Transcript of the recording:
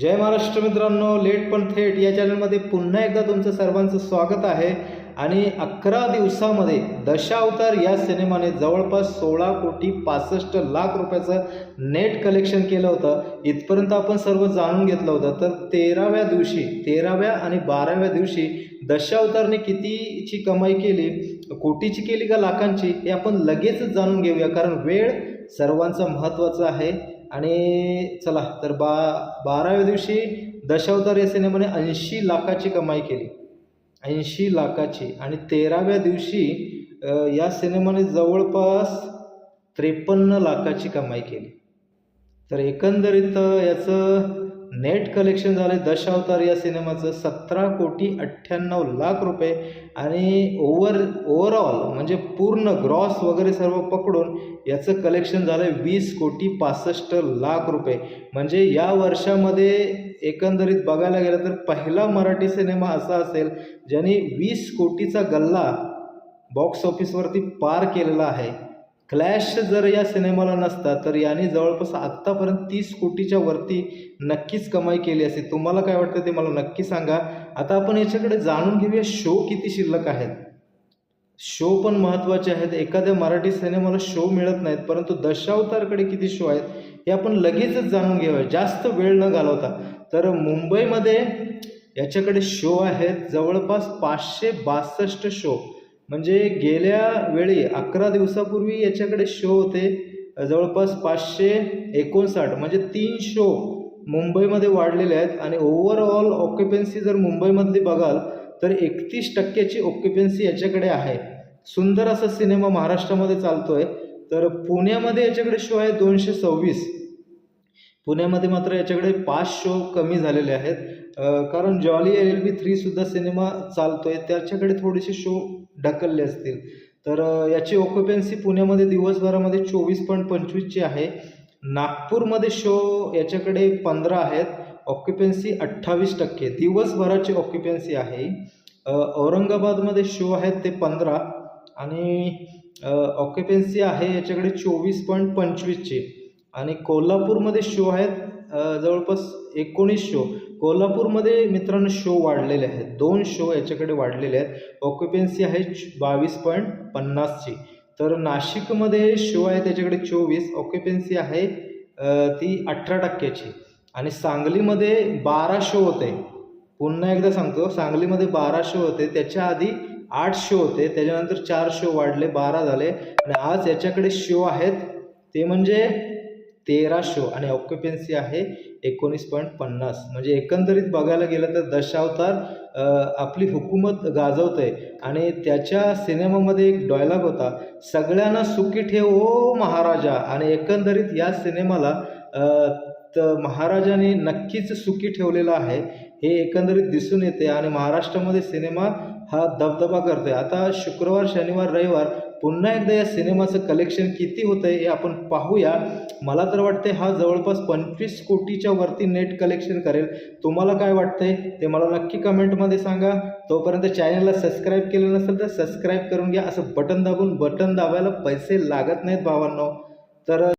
जय महाराष्ट्र मित्रांनो लेट पण थेट या चॅनलमध्ये पुन्हा एकदा तुमचं सर्वांचं स्वागत आहे. आणि अकरा दिवसामध्ये दशावतार या सिनेमाने जवळपास सोळा कोटी पासष्ट लाख रुपयाचं नेट कलेक्शन केलं होतं. इथपर्यंत आपण सर्व जाणून घेतलं होतं. तर तेराव्या दिवशी तेराव्या आणि बाराव्या दिवशी दशावतारने कितीची कमाई केली कोटीची केली का लाखांची हे आपण लगेचच जाणून घेऊया. कारण वेळ सर्वांचा महत्त्वाचा आहे. आणि चला तर बा बाराव्या दिवशी दशावतार या सिनेमाने ऐंशी लाखाची कमाई केली. ऐंशी लाखाची. आणि तेराव्या दिवशी या सिनेमाने जवळपास त्रेपन्न लाखाची कमाई केली. तर एकंदरीत याचं नेट कलेक्शन झालं दशावतार या सिनेमाचं सतरा कोटी अठ्ठ्याण्णव लाख रुपये आणि ओव्हर ओव्हरऑल म्हणजे पूर्ण ग्रॉस वगैरे सर्व पकडून याचं कलेक्शन झालं आहे वीस कोटी पासष्ट लाख रुपये. म्हणजे या वर्षामध्ये एकंदरीत बघायला गेलं तर पहिला मराठी सिनेमा असा असेल ज्याने वीस कोटीचा गल्ला बॉक्स ऑफिसवरती पार केलेला आहे. क्लॅश जर या सिनेमाला नसता तर याने जवळपास आत्तापर्यंत तीस कोटीच्या वरती नक्कीच कमाई केली असते तुम्हाला काय वाटतं ते मला नक्की सांगा. आता आपण याच्याकडे जाणून घेऊया शो किती शिल्लक आहेत. शो पण महत्त्वाचे आहेत. एखाद्या मराठी सिनेमाला शो मिळत नाहीत परंतु दशावतारकडे किती शो आहेत हे आपण लगेचच जाणून घेऊया. जास्त वेळ न घालवता. तर मुंबईमध्ये याच्याकडे शो आहेत जवळपास पाचशे बासष्ट शो. म्हणजे गेल्या वेळी अकरा दिवसापूर्वी याच्याकडे शो होते. जवळपास पाचशे एकोणसाठ म्हणजे तीन शो मुंबईमध्ये वाढलेले आहेत. आणि ओव्हरऑल ऑक्युपन्सी जर मुंबईमधली बघाल तर एकतीस टक्क्याची ऑक्युपन्सी याच्याकडे आहे. सुंदर असा सिनेमा महाराष्ट्रामध्ये चालतो आहे तर पुण्यामध्ये याच्याकडे शो आहे दोनशे सव्वीस. पुण्यामध्ये मात्र याच्याकडे पाच शो कमी झालेले आहेत. कारण जॉली एल एल बी थ्रीसुद्धा सिनेमा चालतो आहे त्याच्याकडे थोडेसे शो ढकलले असतील. तर याची ऑक्युपन्सी पुण्यामध्ये दिवसभरामध्ये चोवीस पॉईंट पंचवीसची आहे. नागपूरमध्ये शो याच्याकडे पंधरा आहेत. ऑक्युपन्सी अठ्ठावीस टक्के. दिवसभराची ऑक्युपन्सी आहे. औरंगाबादमध्ये शो आहेत ते पंधरा. आणि ऑक्युपन्सी आहे याच्याकडे चोवीस पॉईंट पंचवीसची आणि कोल्हापूरमध्ये शो आहेत जवळपास एकोणीस शो कोल्हापूरमध्ये मित्रांनो शो वाढलेले आहेत. दोन शो याच्याकडे वाढलेले आहेत. ऑक्युपन्सी आहे बावीस पॉईंट पन्नासची तर नाशिकमध्ये शो आहे त्याच्याकडे चोवीस. ऑक्युपन्सी आहे ती अठरा टक्क्याची. आणि सांगलीमध्ये बारा शो होते. पुन्हा एकदा सांगतो सांगलीमध्ये बारा शो होते. त्याच्या आधी आठ शो होते. त्याच्यानंतर चार शो वाढले बारा झाले. आणि आज याच्याकडे शो आहेत ते म्हणजे तेरा शो आणि ऑक्युपन्सी आहे एकोणीस पॉईंट पन्नास. म्हणजे एकंदरीत बघायला गेलं तर दशावतार आपली हुकूमत गाजवत आहे आणि त्याच्या सिनेमामध्ये एक डायलॉग होता सगळ्यांना सुखी ठेव ओ महाराजा. आणि एकंदरीत या सिनेमाला तर महाराजाने नक्कीच सुखी ठेवलेलं आहे. हे एकंदरीत दिसून येते आणि महाराष्ट्रामध्ये सिनेमा हा दबदबा करतोय. आता शुक्रवार शनिवार रविवार पुन्हा एकदा या सिनेमाचं कलेक्शन किती होतंय हे आपण पाहूया. मला तर वाटते हा जवळपास पंचवीस कोटीच्या वरती नेट कलेक्शन करेल. तुम्हाला काय वाटतंय ते मला नक्की कमेंटमध्ये सांगा. तोपर्यंत चॅनलला सबस्क्राईब केलं नसेल तर सबस्क्राईब करून घ्या. असं बटन दाबून बटन दाबायला पैसे लागत नाहीत भावांनो. तर